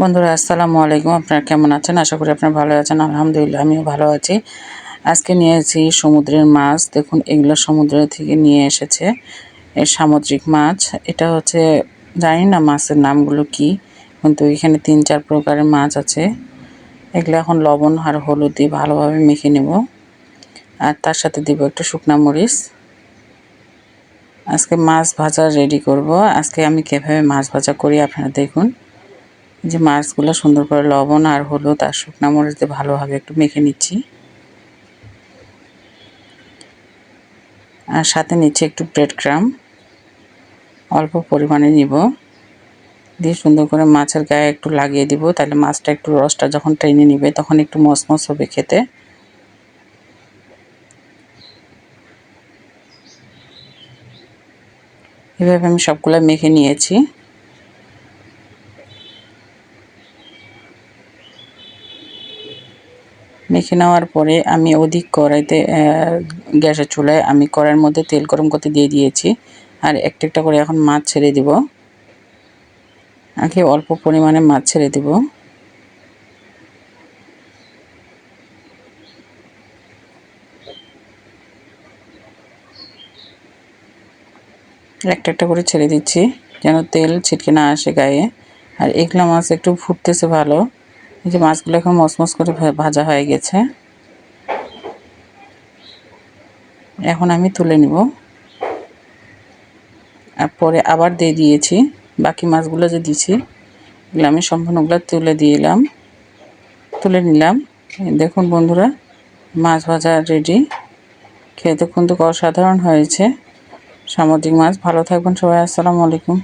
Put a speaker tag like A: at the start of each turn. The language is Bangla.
A: বন্ধুরা, আসসালামু আলাইকুম। আপনারা কেমন আছেন? আশা করি আপনারা ভালো আছেন। আলহামদুলিল্লাহ, আমিও ভালো আছি। আজকে নিয়েছি সমুদ্রের মাছ। দেখুন, এগুলো সমুদ্র থেকে নিয়ে এসেছে সামুদ্রিক মাছ। এটা হচ্ছে, জানি না মাছের নামগুলো কি, কিন্তু এখানে তিন, চার প্রকারের মাছ আছে। এগুলো এখন লবণ আর হলুদ দিয়ে ভালোভাবে মেখে নেব। আর তার সাথে দিব একটু শুকনা মরিচ। আজকে মাছ ভাজা রেডি করব। আজকে আমি কীভাবে মাছ ভাজা করি আপনারা দেখুন। যে মাছগুলো সুন্দর করে লবণ আর হলুদ আর শুকনা মরিচ দিয়ে ভালোভাবে একটু মেখে নিচ্ছি। আর সাথে নিচ্ছি একটু ব্রেড ক্রাম অল্প পরিমাণে নিব। দিয়ে সুন্দর করে মাছের গায়ে একটু লাগিয়ে দিব। তাহলে মাছটা একটু রসটা যখন টেনে নিবে তখন একটু মসমস হবে খেতে। এভাবে আমি সবগুলো মেখে নিয়েছি। মেখে নেওয়ার পরে আমি অধিক কড়াইতে গ্যাসের চুলায় আমি কড়াইয়ের মধ্যে তেল গরম করতে দিয়ে দিয়েছি। আর একটা একটা করে এখন মাছ ছেড়ে দিব। আগে অল্প পরিমাণে মাছ ছেড়ে দিব। একটা একটা করে ছেড়ে দিচ্ছি, যেন তেল ছিটকে না আসে গায়ে। আর এগুলো মাছ একটু ফুটতেছে ভালো। এই যে মাছগুলো এখন মসমস করে ভাজা হয়ে গেছে। এখন আমি তুলে নিব। আর পরে আবার দিয়ে দিয়েছি। বাকি মাছগুলো যে দিয়েছি এগুলো আমি সম্পূর্ণগুলো তুলে দিলাম তুলে নিলাম। দেখুন বন্ধুরা, মাছ ভাজা রেডি খেতে কিন্তু অসাধারণ হয়েছে। সামুদ্রিক মাছ। ভালো থাকবেন সবাই। আসসালামু আলাইকুম।